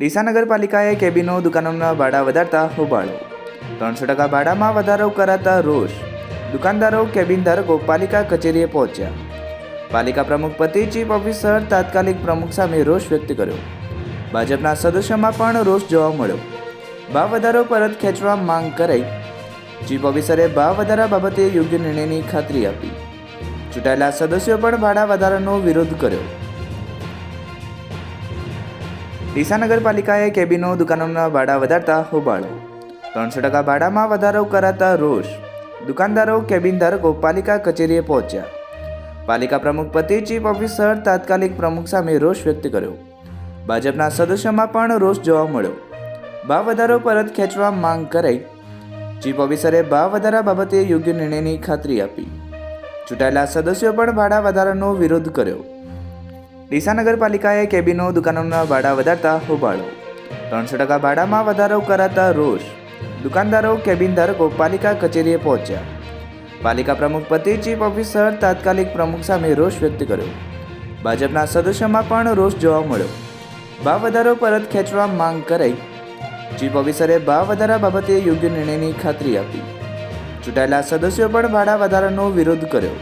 ડીસા નગરપાલિકાએ કેબિનો દુકાનોના ભાડા વધારતા હોબાળો. ત્રણસો ટકા ભાડામાં વધારો કરાતા રોષ. દુકાનદારો, કેબિન ધારકો, પાલિકા કચેરીએ પહોંચ્યા. પાલિકા પ્રમુખ પતિ ચીફ ઓફિસર, તાત્કાલિક પ્રમુખ સામે રોષ વ્યક્ત કર્યો. ભાજપના સદસ્યોમાં પણ રોષ જોવા મળ્યો. ભાવ વધારો પરત ખેંચવા માંગ કરાઈ. ચીફ ઓફિસરે ભાવ વધારા બાબતે યોગ્ય નિર્ણયની ખાતરી આપી. ચૂંટાયેલા સદસ્યો પણ ભાડા વધારાનો વિરોધ કર્યો. ડીસા નગરપાલિકાએ કેબિનો દુકાનોના ભાડા વધારતા હોબાળો ત્રણસો ટકા ભાડામાં વધારો કરાતા રોષ. દુકાનદારો, કેબિન ધારકો, પાલિકા કચેરીએ પહોંચ્યા. પાલિકા પ્રમુખ પતિ ચીફ ઓફિસર, તાત્કાલિક પ્રમુખ સામે રોષ વ્યક્ત કર્યો. ભાજપના સદસ્યોમાં પણ રોષ જોવા મળ્યો. ભાવ વધારો પરત ખેંચવા માંગ કરાઈ. ચીફ ઓફિસરે ભાવ વધારા બાબતે યોગ્ય નિર્ણયની ખાતરી આપી. ચૂંટાયેલા સદસ્યો પણ ભાડા વધારાનો વિરોધ કર્યો. ડીસા નગરપાલિકાએ કેબિનો દુકાનોના ભાડા વધારતા હોબાળો. ત્રણસો ટકા ભાડામાં વધારો કરાતા રોષ. દુકાનદારો કેબિન ધારકો પાલિકા કચેરીએ પહોંચ્યા. પાલિકા પ્રમુખ પતિ ચીફ ઓફિસર, તાત્કાલિક પ્રમુખ સામે રોષ વ્યક્ત કર્યો. ભાજપના સદસ્યોમાં પણ રોષ જોવા મળ્યો. ભાવ વધારો પરત ખેંચવા માંગ કરાઈ. ચીફ ઓફિસરે ભાવ વધારા બાબતે યોગ્ય નિર્ણયની ખાતરી આપી. ચૂંટાયેલા સદસ્યો પણ ભાડા વધારાનો વિરોધ કર્યો.